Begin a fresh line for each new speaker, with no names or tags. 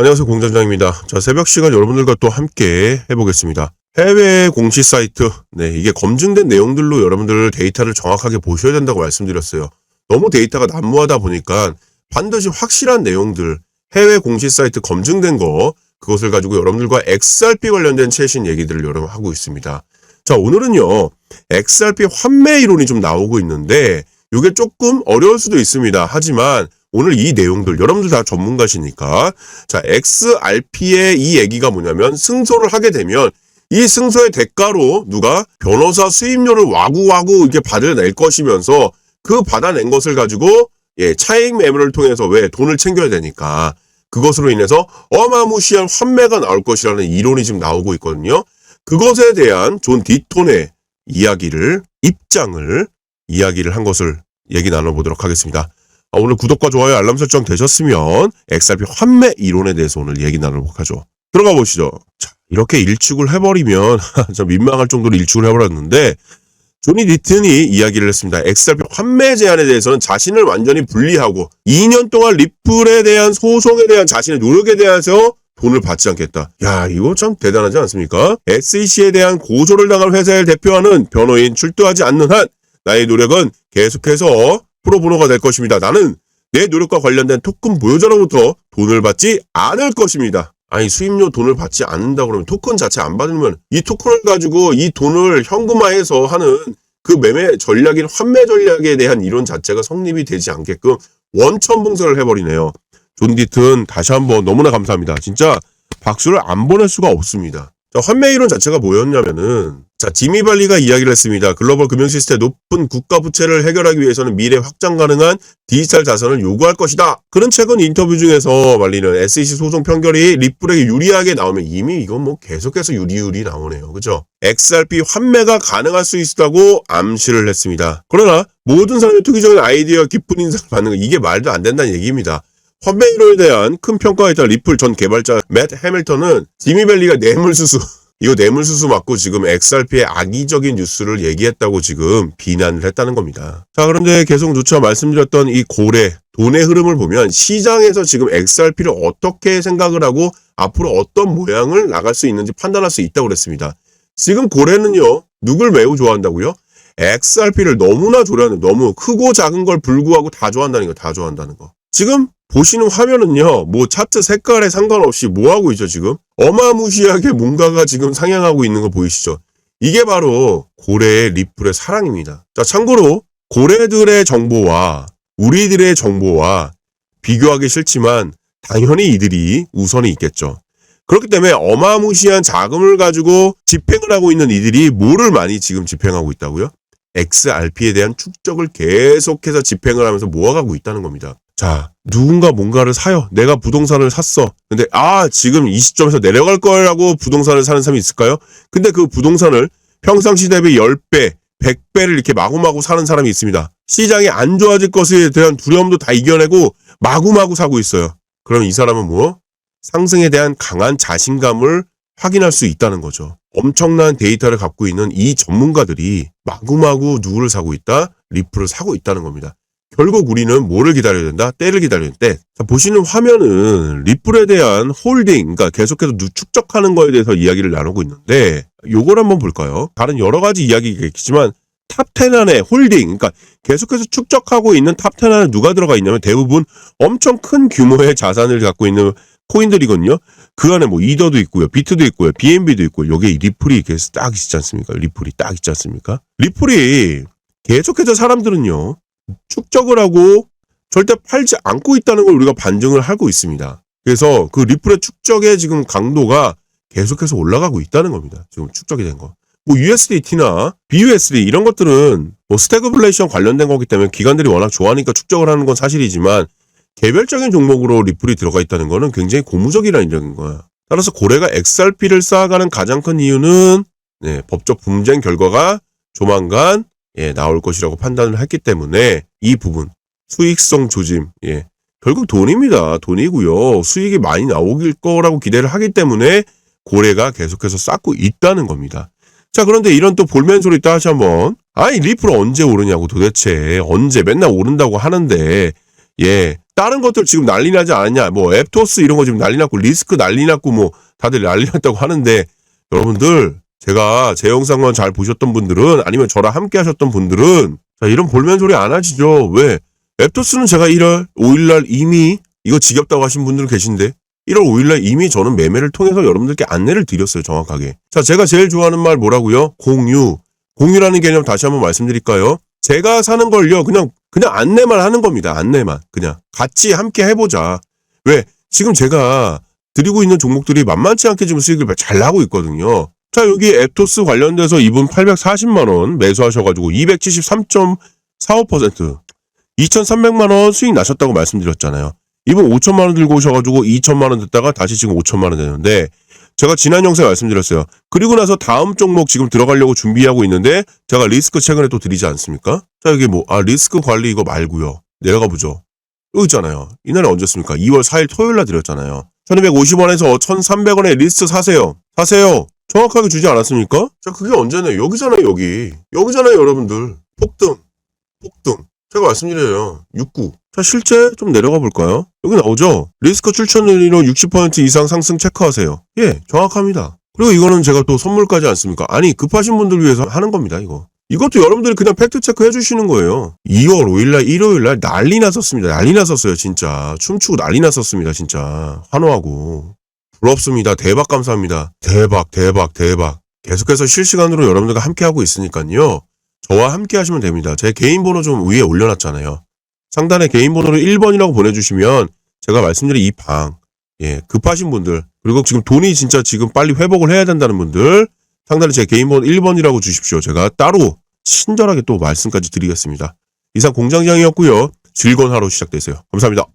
안녕하세요 공장장입니다. 자 새벽 시간 여러분들과 또 함께 해보겠습니다. 해외 공시 사이트, 네 이게 검증된 내용들로 여러분들 데이터를 정확하게 보셔야 된다고 말씀드렸어요. 너무 데이터가 난무하다 보니까 반드시 확실한 내용들, 해외 공시 사이트 검증된 거 그것을 가지고 여러분들과 XRP 관련된 최신 얘기들을 여러분 하고 있습니다. 자 오늘은요 XRP 환매 이론이 좀 나오고 있는데 이게 조금 어려울 수도 있습니다. 하지만 오늘 이 내용들 여러분들 다 전문가시니까 자 XRP의 이 얘기가 뭐냐면 승소를 하게 되면 이 승소의 대가로 누가 변호사 수임료를 와구와구 이렇게 받아낼 것이면서 그 받아낸 것을 가지고 예 차익 매물을 통해서 왜 돈을 챙겨야 되니까 그것으로 인해서 어마무시한 환매가 나올 것이라는 이론이 지금 나오고 있거든요. 그것에 대한 존 디톤의 이야기를 입장을 이야기를 한 것을 얘기 나눠보도록 하겠습니다. 아, 오늘 구독과 좋아요 알람 설정 되셨으면 XRP 환매 이론에 대해서 오늘 얘기 나눠보도록 하죠. 들어가 보시죠. 자, 이렇게 일축을 해버리면 참 민망할 정도로 일축을 해버렸는데 조니 디튼이 이야기를 했습니다. XRP 환매 제한에 대해서는 자신을 완전히 분리하고 2년 동안 리플에 대한 소송에 대한 자신의 노력에 대해서 돈을 받지 않겠다. 야, 이거 참 대단하지 않습니까? SEC에 대한 고소를 당할 회사를 대표하는 변호인 출두하지 않는 한 나의 노력은 계속해서 프로보노가 될 것입니다. 나는 내 노력과 관련된 토큰 보유자로부터 돈을 받지 않을 것입니다. 아니 수임료 돈을 받지 않는다 그러면 토큰 자체 안 받으면 이 토큰을 가지고 이 돈을 현금화해서 하는 그 매매 전략인 환매 전략에 대한 이론 자체가 성립이 되지 않게끔 원천 봉쇄를 해버리네요. 존 디튼 다시 한번 너무나 감사합니다. 진짜 박수를 안 보낼 수가 없습니다. 자, 환매 이론 자체가 뭐였냐면은 자, 지미 발리가 이야기를 했습니다. 글로벌 금융 시스템의 높은 국가 부채를 해결하기 위해서는 미래 확장 가능한 디지털 자산을 요구할 것이다. 그런 최근 인터뷰 중에서 말리는 SEC 소송 판결이 리플에게 유리하게 나오면 이미 이건 뭐 계속해서 유리유리 나오네요. 그죠? XRP 환매가 가능할 수 있다고 암시를 했습니다. 그러나 모든 사람이 투기적인 아이디어 깊은 인상을 받는 거 이게 말도 안 된다는 얘기입니다. 환매 이론에 대한 큰 평가가 있던 리플 전 개발자 맷 해밀턴은 지미 벨리가 뇌물수수 이거 뇌물수수 맞고 지금 XRP의 악의적인 뉴스를 얘기했다고 지금 비난을 했다는 겁니다. 자 그런데 계속 누차 말씀드렸던 이 고래 돈의 흐름을 보면 시장에서 지금 XRP를 어떻게 생각을 하고 앞으로 어떤 모양을 나갈 수 있는지 판단할 수 있다고 그랬습니다. 지금 고래는요 누굴 매우 좋아한다고요? XRP를 너무나 좋아하는 너무 크고 작은 걸 불구하고 다 좋아한다는 거 다 좋아한다는 거. 지금 보시는 화면은요, 뭐 차트 색깔에 상관없이 뭐 하고 있죠, 지금? 어마무시하게 뭔가가 지금 상향하고 있는 거 보이시죠? 이게 바로 고래의 리플의 사랑입니다. 자, 참고로 고래들의 정보와 우리들의 정보와 비교하기 싫지만 당연히 이들이 우선이 있겠죠. 그렇기 때문에 어마무시한 자금을 가지고 집행을 하고 있는 이들이 뭐를 많이 지금 집행하고 있다고요? XRP에 대한 축적을 계속해서 집행을 하면서 모아가고 있다는 겁니다. 자, 누군가 뭔가를 사요. 내가 부동산을 샀어. 근데, 아, 지금 이 시점에서 내려갈 거라고 부동산을 사는 사람이 있을까요? 근데 그 부동산을 평상시 대비 10배, 100배를 이렇게 마구마구 사는 사람이 있습니다. 시장이 안 좋아질 것에 대한 두려움도 다 이겨내고 마구마구 사고 있어요. 그럼 이 사람은 뭐? 상승에 대한 강한 자신감을 확인할 수 있다는 거죠. 엄청난 데이터를 갖고 있는 이 전문가들이 마구마구 누구를 사고 있다? 리플을 사고 있다는 겁니다. 결국 우리는 뭐를 기다려야 된다? 때를 기다려야 때. 자, 보시는 화면은 리플에 대한 홀딩, 그러니까 계속해서 누 축적하는 거에 대해서 이야기를 나누고 있는데, 요걸 한번 볼까요? 다른 여러 가지 이야기가 있겠지만, 탑10 안에 홀딩, 그러니까 계속해서 축적하고 있는 탑10 안에 누가 들어가 있냐면 대부분 엄청 큰 규모의 자산을 갖고 있는 코인들이거든요. 그 안에 뭐 이더도 있고요, 비트도 있고요, BNB도 있고요. 요게 리플이 계속 딱 있지 않습니까? 리플이 딱 있지 않습니까? 리플이 계속해서 사람들은요, 축적을 하고 절대 팔지 않고 있다는 걸 우리가 반증을 하고 있습니다. 그래서 그 리플의 축적의 지금 강도가 계속해서 올라가고 있다는 겁니다. 지금 축적이 된 거. 뭐 USDT나 BUSD 이런 것들은 뭐 스태그플레이션 관련된 거기 때문에 기관들이 워낙 좋아하니까 축적을 하는 건 사실이지만 개별적인 종목으로 리플이 들어가 있다는 거는 굉장히 고무적이라는 거야. 따라서 고래가 XRP를 쌓아가는 가장 큰 이유는 네, 법적 분쟁 결과가 조만간 예, 나올 것이라고 판단을 했기 때문에 이 부분 수익성 조짐 예, 결국 돈입니다. 돈이고요. 수익이 많이 나오길 거라고 기대를 하기 때문에 고래가 계속해서 쌓고 있다는 겁니다. 자, 그런데 이런 또 볼멘 소리 다시 한번. 아니, 리플 언제 오르냐고 도대체. 언제 맨날 오른다고 하는데, 예, 다른 것들 지금 난리 나지 않았냐. 뭐 앱토스 이런 거 지금 난리 났고 리스크 난리 났고 뭐 다들 난리 났다고 하는데 여러분들 제가 제 영상만 잘 보셨던 분들은 아니면 저랑 함께 하셨던 분들은 자 이런 볼멘 소리 안 하시죠. 왜? 앱토스는 제가 1월 5일날 이미 이거 지겹다고 하신 분들 계신데 1월 5일날 이미 저는 매매를 통해서 여러분들께 안내를 드렸어요. 정확하게. 자 제가 제일 좋아하는 말 뭐라고요? 공유. 공유라는 개념 다시 한번 말씀드릴까요? 제가 사는 걸요 그냥 그냥 안내만 하는 겁니다. 안내만 그냥 같이 함께 해보자. 왜 지금 제가 드리고 있는 종목들이 만만치 않게 지금 수익을 잘 나고 있거든요. 자 여기 앱토스 관련돼서 이분 840만 원 매수하셔가지고 270.3.45% 2,300만 원 수익 나셨다고 말씀드렸잖아요. 이분 5천만 원 들고 오셔가지고 2천만 원 됐다가 다시 지금 5천만 원 되는데 제가 지난 영상에 말씀드렸어요. 그리고 나서 다음 종목 지금 들어가려고 준비하고 있는데 제가 리스크 최근에 또 드리지 않습니까? 자 여기 뭐 아 리스크 관리 이거 말고요. 내려가 보죠. 여기 있잖아요. 이날에 언제습니까? 2월 4일 토요일 날 드렸잖아요. 1250원에서 1300원에 리스트 사세요. 사세요. 정확하게 주지 않았습니까? 자 그게 언제네? 여기잖아요 여기. 여기잖아요 여러분들. 폭등. 폭등. 제가 말씀드려요. 69. 자, 실제 좀 내려가 볼까요? 여기 나오죠? 리스크 출처율로 60% 이상 상승 체크하세요. 예, 정확합니다. 그리고 이거는 제가 또 선물까지 않습니까? 아니, 급하신 분들 위해서 하는 겁니다, 이거. 이것도 여러분들이 그냥 팩트 체크 해주시는 거예요. 2월 5일날, 일요일날 난리 났었습니다. 난리 났었어요, 진짜. 춤추고 난리 났었습니다, 진짜. 환호하고. 부럽습니다. 대박 감사합니다. 대박, 대박, 대박. 계속해서 실시간으로 여러분들과 함께하고 있으니까요. 저와 함께 하시면 됩니다. 제 개인 번호 좀 위에 올려놨잖아요. 상단에 개인 번호를 1번이라고 보내주시면 제가 말씀드린 이 방, 예, 급하신 분들, 그리고 지금 돈이 진짜 지금 빨리 회복을 해야 된다는 분들, 상단에 제 개인 번호 1번이라고 주십시오. 제가 따로 친절하게 또 말씀까지 드리겠습니다. 이상 공장장이었고요. 즐거운 하루 시작되세요. 감사합니다.